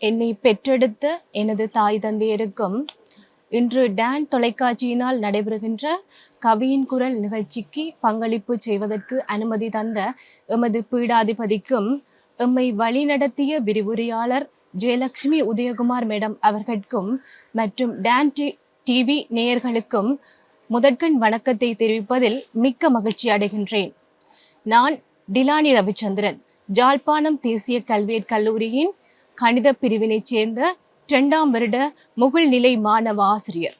என்னை பெற்றெடுத்த எனது தாய் தந்தையருக்கும் இன்று டான் தொலைக்காட்சியினால் நடைபெறுகின்ற கவியின் குரல் நிகழ்ச்சிக்கு பங்களிப்பு செய்வதற்கு அனுமதி தந்த எமது பீடாதிபதிக்கும் எம்மை வழிநடத்திய விரிவுரையாளர் ஜெயலட்சுமி உதயகுமார் மேடம் அவர்களுக்கும் மற்றும் டான் டி- டிவி நேயர்களுக்கும் முதற்கண் வணக்கத்தை தெரிவிப்பதில் மிக்க மகிழ்ச்சி அடைகின்றேன். நான் டிலானி ரவிச்சந்திரன் ஜாழ்ப்பாணம் தேசிய கல்வியற் கல்லூரியின் கணித பிரிவினைச் சேர்ந்த இரண்டாம் வருட முகில்நிலை மாணவ ஆசிரியர்.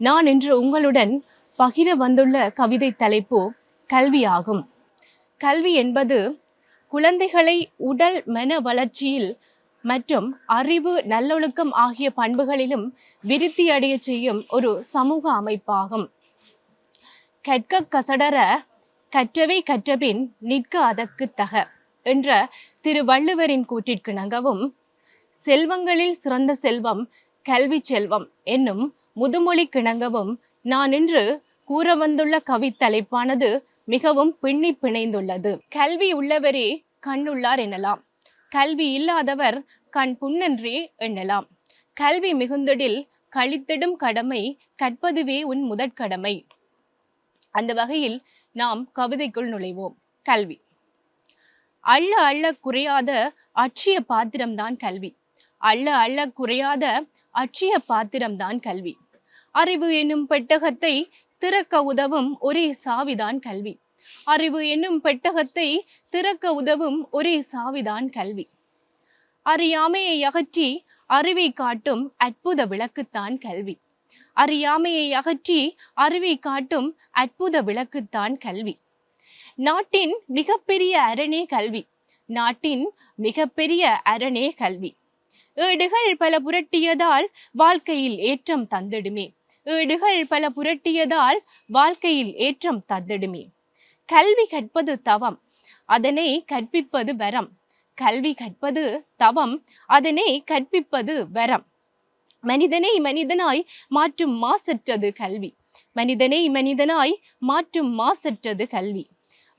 நான் இன்று உங்களுடன் பகிர வந்துள்ள கவிதை தலைப்பு கல்வியாகும். கல்வி என்பது குழந்தைகளை உடல் மன வளர்ச்சியில் மற்றும் அறிவு நல்லொழுக்கம் ஆகிய பண்புகளிலும் விருத்தி அடைய செய்யும் ஒரு சமூக அமைப்பாகும். கற்க கசடர கற்றவை கற்றபின் நிற்க அதற்கு தக என்ற திருவள்ளுவரின் கூற்றிற்கு நகவும் செல்வங்களில் சிறந்த செல்வம் கல்வி செல்வம் என்னும் முதுமொழி கிணங்கவும் நான் இன்று கூற வந்துள்ள கவி தலைப்பானது மிகவும் பின்னி பிணைந்துள்ளது. கல்வி உள்ளவரே கண்ணுள்ளார் எனலாம். கல்வி இல்லாதவர் கண் புண்ணன்றே எண்ணலாம். கல்வி மிகுந்தடில் கழித்திடும் கடமை கற்பதுவே உன் முதற்கடமை. அந்த வகையில் நாம் கவிதைக்குள் நுழைவோம். கல்வி. அள்ள அள்ள குறையாத அட்சிய பாத்திரம்தான் கல்வி. அள்ள அள்ள குறையாத அச்சிய பாத்திரம்தான் கல்வி. அறிவு என்னும் பெட்டகத்தை திறக்க உதவும் ஒரே சாவிதான் கல்வி. அறிவு என்னும் பெட்டகத்தை திறக்க உதவும் ஒரே சாவிதான் கல்வி. அறியாமையை அகற்றி அறிவை காட்டும் அற்புத விளக்குத்தான் கல்வி. அறியாமையை அகற்றி அறிவை காட்டும் அற்புத விளக்குத்தான் கல்வி. நாட்டின் மிகப்பெரிய அரணே கல்வி. நாட்டின் மிகப்பெரிய அரணே கல்வி. ஏடுகள் பல புரட்டியதால் வாழ்க்கையில் ஏற்றம் தந்திடுமே. ஏடுகள் பல புரட்டியதால் வாழ்க்கையில் ஏற்றம் தந்திடுமே. கல்வி கற்பது தவம் அதனை கற்பிப்பது வரம். கல்வி கற்பது தவம் அதனை கற்பிப்பது வரம். மனிதனை மனிதனாய் மாற்றும் மாசற்றது கல்வி. மனிதனை மனிதனாய் மாற்றும் மாசற்றது கல்வி.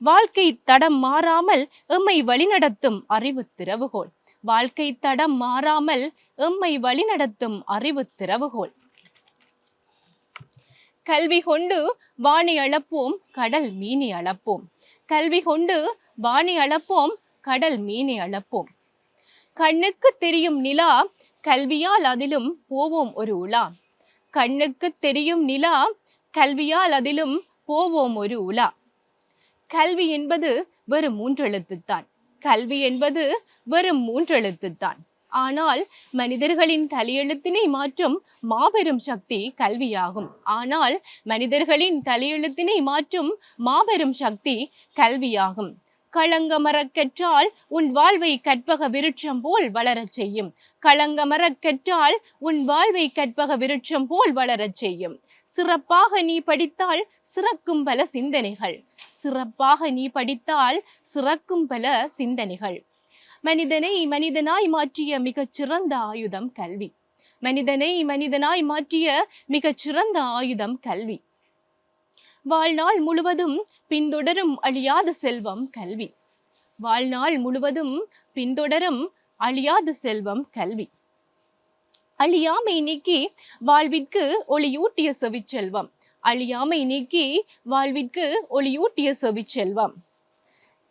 வாழ்க்கை தடம் மாறாமல் எம்மை வழிநடத்தும் அறிவு திறவுகோல் வாழ்க்கை தடம் மாறாமல் எம்மை வழிநடத்தும் அறிவு திறவுகோல் கல்வி கொண்டு வாணி அளப்போம் கடல் மீனி அளப்போம். கல்வி கொண்டு வாணி அளப்போம் கடல் மீனி அளப்போம். கண்ணுக்கு தெரியும் நிலா கல்வியால் அதிலும் போவோம் ஒரு உலா. கண்ணுக்கு தெரியும் நிலா கல்வியால் அதிலும் போவோம் ஒரு உலா. கல்வி என்பது வெறும் மூன்றெழுத்துத்தான் கல்வி என்பது வெறும் மூன்றெழுத்துத்தான் ஆனால் மனிதர்களின் தலையெழுத்தினை மாற்றும் மாபெரும் சக்தி கல்வியாகும். ஆனால் மனிதர்களின் தலையெழுத்தினை மாற்றும் மாபெரும் சக்தி கல்வியாகும். களங்கமரக் கற்றால் உன் வாழ்வை கற்பக விருட்சம் போல் வளரச் செய்யும். களங்கமரக் கற்றால் உன் வாழ்வை கற்பக விருட்சம் போல் வளரச் செய்யும். சிறப்பாக நீ படித்தால் சிறக்கும் பல சிந்தனைகள். சிறப்பாக நீ படித்தால் சிறக்கும் பல சிந்தனைகள். மனிதனை மனிதனாய் மாற்றிய மிகச் சிறந்த ஆயுதம் கல்வி. மனிதனை மனிதனாய் மாற்றிய மிகச் சிறந்த ஆயுதம் கல்வி. வாழ்நாள் முழுவதும் பின்தொடரும் அழியாத செல்வம் கல்வி. வாழ்நாள் முழுவதும் பின்தொடரும் அழியாத செல்வம் கல்வி. அழியாமை நீக்கி வாழ்விற்கு ஒளியூட்டிய செவிச்செல்வம். அழியாமை நீக்கி வாழ்விற்கு ஒளியூட்டிய செவிச்செல்வம்.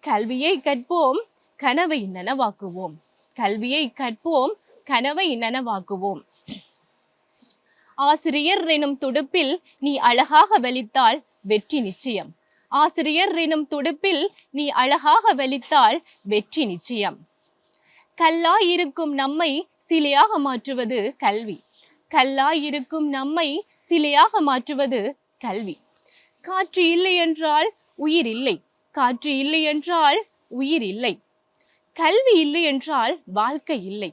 கல்வியை கற்போம் கனவை நனவாக்குவோம். கல்வியை கற்போம் கனவை நனவாக்குவோம். ஆசிரியர் எனும் துடுப்பில் நீ அழகாக வலித்தால் வெற்றி நிச்சயம். ஆசிரியர் எனும் துடுப்பில் நீ அழகாக வலித்தால் வெற்றி நிச்சயம். கல்லாய் இருக்கும் நம்மை சிலையாக மாற்றுவது கல்வி. கல்லாய் இருக்கும் நம்மை சிலையாக மாற்றுவது கல்வி. காற்று இல்லை என்றால் உயிர் இல்லை காற்று இல்லை என்றால் உயிர் இல்லை கல்வி இல்லை என்றால் வாழ்க்கை இல்லை.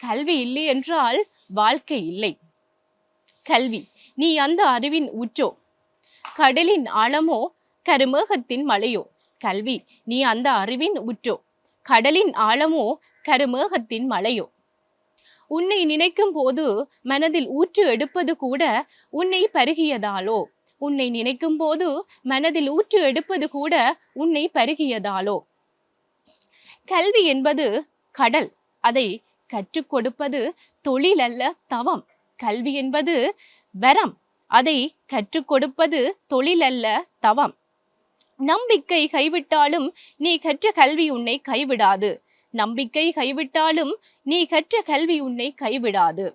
கல்வி இல்லை என்றால் வாழ்க்கை இல்லை. கல்வி நீ அந்த அறிவின் உற்றோ கடலின் ஆழமோ? கருமேகத்தின் மலையோ? கல்வி நீ அந்த அறிவின் உற்றோ கடலின் ஆழமோ? கருமேகத்தின் மலையோ? உன்னை நினைக்கும் போது மனதில் ஊற்று எடுப்பது கூட உன்னை பருகியதாலோ? உன்னை நினைக்கும் போது மனதில் ஊற்று எடுப்பது கூட உன்னை பருகியதாலோ? கல்வி என்பது கடல். அதை கற்றுக் கொடுப்பது தொழில் அல்ல தவம். கல்வி என்பது வரம். அதை கற்றுக் கொடுப்பது தொழில் அல்ல தவம். நம்பிக்கை கைவிட்டாலும் நீ கற்ற கல்வி உன்னை கைவிடாது. நம்பிக்கை கைவிட்டாலும் நீ கற்ற கல்வி உன்னை கைவிடாது.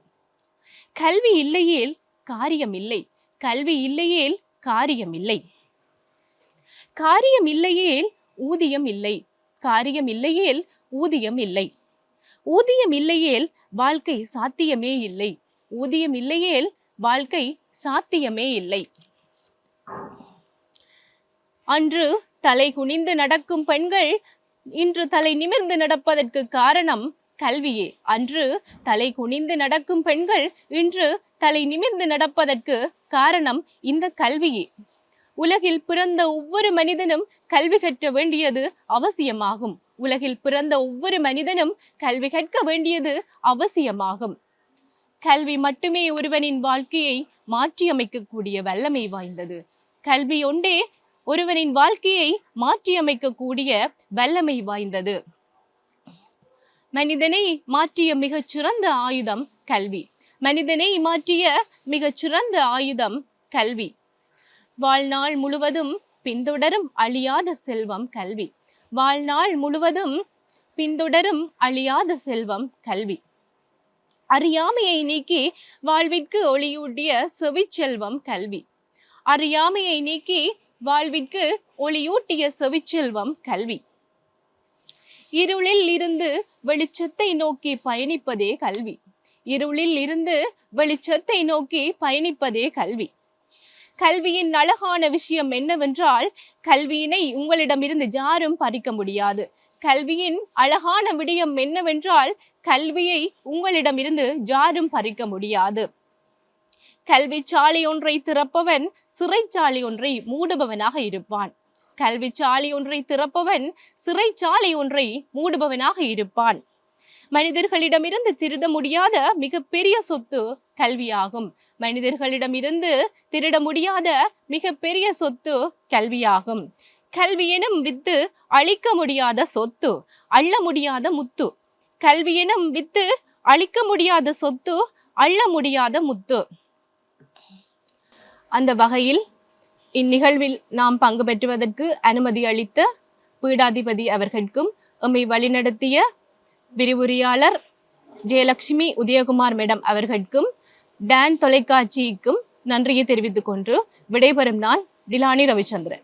கல்வி இல்லையேல் காரியம் இல்லை. கல்வி இல்லையேல் காரியம் இல்லை. காரியம் இல்லையேல் ஊதியம் இல்லை. காரியம் இல்லையேல் ஊதியம் இல்லை. ஊதியம் இல்லையேல் வாழ்க்கை சாத்தியமே இல்லை. ஊதியம் இல்லையேல் வாழ்க்கை சாத்தியமே இல்லை. அன்று தலை குனிந்து நடக்கும் பெண்கள் இன்று தலை நிமிர்ந்து நடப்பதற்கு காரணம் கல்வியே. அன்று தலை குனிந்து நடக்கும் பெண்கள் இன்று தலை நிமிர்ந்து நடப்பதற்கு காரணம் இந்த கல்வியே. உலகில் பிறந்த ஒவ்வொரு மனிதனும் கல்வி கற்க வேண்டியது அவசியமாகும். உலகில் பிறந்த ஒவ்வொரு மனிதனும் கல்வி கற்க வேண்டியது அவசியமாகும். கல்வி மட்டுமே ஒருவனின் வாழ்க்கையை மாற்றியமைக்கக்கூடிய வல்லமை வாய்ந்தது. கல்வி ஒன்றே ஒருவனின் வாழ்க்கையை மாற்றியமைக்கக்கூடிய வல்லமை வாய்ந்தது. மனிதனை மாற்றிய மிகச் சிறந்த ஆயுதம் கல்வி. மனிதனை மாற்றிய மிகச் சிறந்த ஆயுதம் கல்வி. வாழ்நாள் முழுவதும் பின்தொடரும் அழியாத செல்வம் கல்வி. வாழ்நாள் முழுவதும் பின்தொடரும் அழியாத செல்வம் கல்வி. அறியாமையை நீக்கி வாழ்விற்கு ஒளியூட்டிய செவிச்செல்வம் கல்வி. அறியாமையை நீக்கி வாழ்விற்கு ஒளியூட்டிய செவிச்செல்வம் கல்வி. இருளில் இருந்து வெளிச்சத்தை நோக்கி பயணிப்பதே கல்வி. இருளில் இருந்து வெளிச்சத்தை நோக்கி பயணிப்பதே கல்வி. கல்வியின் அழகான விஷயம் என்னவென்றால் கல்வியினை உங்களிடமிருந்து யாரும் பறிக்க முடியாது. கல்வியின் அழகான விடயம் என்னவென்றால் கல்வியை உங்களிடமிருந்து யாரும் பறிக்க முடியாது. கல்வி சாலை ஒன்றை திறப்பவன் சிறைச்சாலை ஒன்றை மூடுபவனாக இருப்பான். கல்வி சாலை ஒன்றை திறப்பவன் சிறைச்சாலை ஒன்றை மூடுபவனாக இருப்பான். மனிதர்களிடமிருந்து திருட முடியாத மிகப்பெரிய சொத்து கல்வியாகும். மனிதர்களிடமிருந்து திருட முடியாத மிகப்பெரிய சொத்து கல்வியாகும். கல்வி எனும் வித்து அழிக்க முடியாத சொத்து அள்ள முடியாத முத்து. கல்வி எனும் வித்து அழிக்க முடியாத சொத்து அள்ள முடியாத முத்து. அந்த வகையில் இந்நிகழ்வில் நாம் பங்கு பெற்றுவதற்கு அனுமதி அளித்த பீடாதிபதி அவர்களுக்கும் எம்மை வழிநடத்திய விரிவுரையாளர் ஜெயலட்சுமி உதயகுமார் மேடம் அவர்களுக்கும் டான் தொலைக்காட்சிக்கும் நன்றியை தெரிவித்துக் கொண்டு விடைபெறும் நான் டிலானி ரவிச்சந்திரன்.